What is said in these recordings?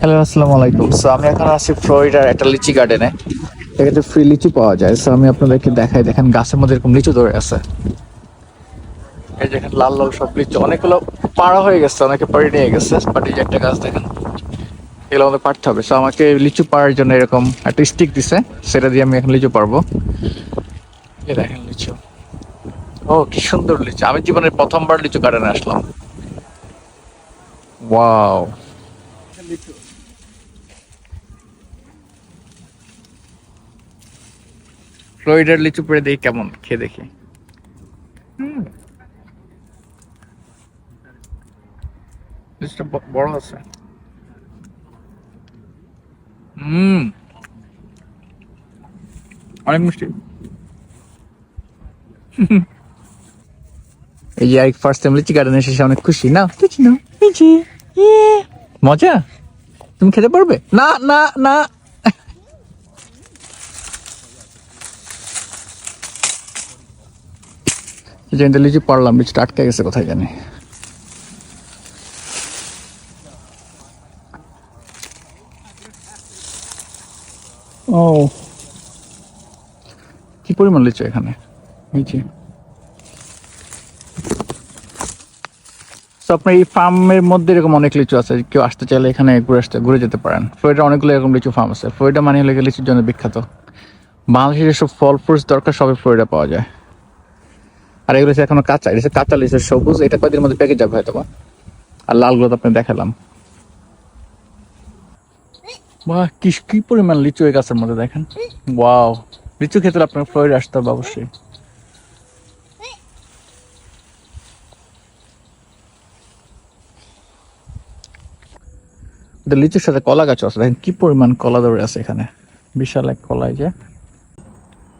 Hello আসসালামু আলাইকুম। So আমি এখন আছি ফ্লোরিডার একটা লিচি গার্ডেনে এখানে ফ্রি লিচি পাওয়া যায়। সো আমি আপনাদেরকে দেখাই, দেখেন গাছের মধ্যে এরকম লিচু ধরে আছে। এই দেখেন লাল লাল সব লিচু। অনেকগুলো পাড়া হয়ে গেছে, অনেকে পাড়ি নিয়ে গেছে বাট এই যে একটা গাছ দেখেন, এগুলো আমাদের পারতে হবে। সো আমাকে লিচু পাড়ার জন্য এরকম একটা স্টিক দিছে, সেটা দিয়ে আমি এখন লিচু পারব এই দেখেন লিচু। ও, কি সুন্দর লিচু। আমি জীবনের প্রথমবার লিচু গার্ডেনে আসলাম। ওয়াও ফ্লোরিডার লিচু পরে দেখি কেমন খেয়ে দেখি। লিচুটা বড় আছে। হুম। অনেক মিষ্টি। এই যে আরেক ফার্স্ট টাইম লিচি গার্ডেনে এসেছে অনেক খুশি না? লিচি না। লিচি। মজা? তুমি খেতে পারবে? না না না। লিচু পারলাম লিচুটা আটকে গেছে কোথায় জানি। ও। কি পরিমাণ লিচু এখানে? এই যে তো আপনার এই ফার্মের মধ্যে এরকম অনেক লিচু আছে, কেউ আসতে চাইলে এখানে ঘুরে আসতে, ঘুরে যেতে পারেন। ফ্লোরিডা অনেকগুলো এরকম লিচু ফার্ম আছে। ফ্লোরিডা মানে হলে লিচুর জন্য বিখ্যাত। বাংলাদেশের যেসব ফল ফ্রুটস দরকার, সবই ফ্লোরিডা পাওয়া যায়। আর এগুলো হচ্ছে এখনও কাঁচা, এটা কাঁচা লিচু সবুজ, এটা কয়েকদিনের মধ্যে পেকে যাবে হয়তো বা। আর লালগুলো তো আপনি দেখালাম। বাহ, কি কি পরিমাণ লিচু এই গাছের মধ্যে দেখেন। ওয়াও, লিচু হলে আপনার ফ্লোরিডা আসতে হবে অবশ্যই। লিচুর সাথে কলা গাছ আছে। দেখেন কি পরিমাণ কলা ধরে আছে এখানে। বিশাল এক কলাই যে।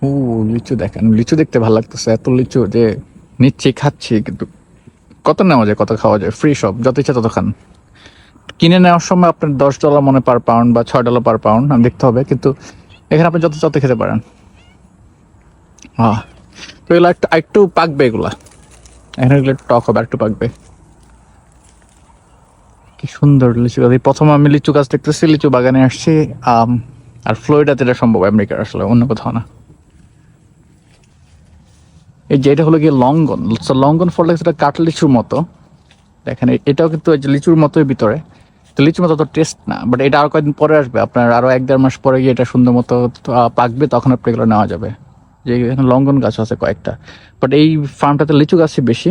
ও, লিচু দেখেন। লিচু দেখতে ভালো লাগতেছে। এত লিচু যে নিচ্ছি, খাচ্ছি, কিন্তু কত নেওয়া যায়, কত খাওয়া যায়? ফ্রি সব, যত ইচ্ছা তত খান। কিনে নেওয়ার সময় আপনার দশ ডলার মনে পার পাউন্ড বা ছয় ডলার পার পাউন্ড দেখতে হবে, কিন্তু এখানে আপনি যত যত খেতে পারেন। হ্যাঁ তো এগুলো একটু একটু পাকবে এগুলা। এখানে এগুলো টক হবে একটু পাকবে। কি সুন্দর লিচু। গাছ প্রথম আমি লিচু গাছ দেখতেছি, লিচু বাগানে আসছি আর ফ্লোরিডাতে এটা সম্ভব, আমেরিকার আসলে, অন্য কোথাও না। এই যে এটা হলো গিয়ে লঙ্গন। লঙ্গন ফলটা সেটা কাঠ লিচুর মতো। দেখেন এটাও কিন্তু লিচুর মতোই ভিতরে। তো লিচুর মতো তো টেস্ট না বাট এটা আরও কয়েকদিন পরে আসবে। আপনার আরও এক দেড় মাস পরে গিয়ে এটা সুন্দর মতো পাকবে, তখন আপনি এগুলো নেওয়া যাবে। যে এখানে লঙ্গন গাছ আছে কয়েকটা। বাট এই ফার্মটাতে লিচু গাছই বেশি।